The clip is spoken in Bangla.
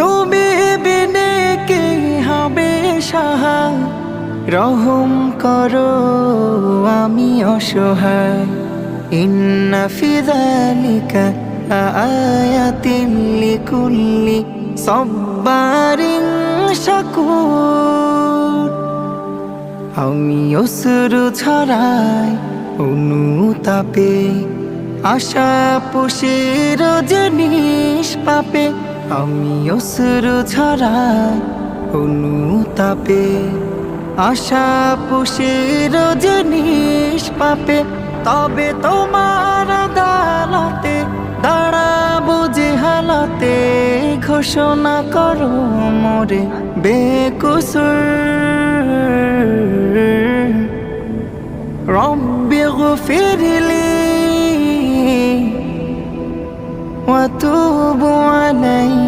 তুমি বিনে কে হবে সাহা রহম করো, আমি অসহায়। ইন্না ফিদালিকা আয়াতিন লিকুল্লি সব্বারিন শাকুর। আমি অসুরু ছড়াই অনুতাপে, আশা পুষে রজনীশ পাপে আমি অসুরু ছড়াই অনুতাপে আশা পুষে রজনীশ পাপে তবে তোমার আদালতে দাঁড়াবো যে হালাতে ঘোষণা করো মোরে বেকুসুর رب اغفر لي وتوب علي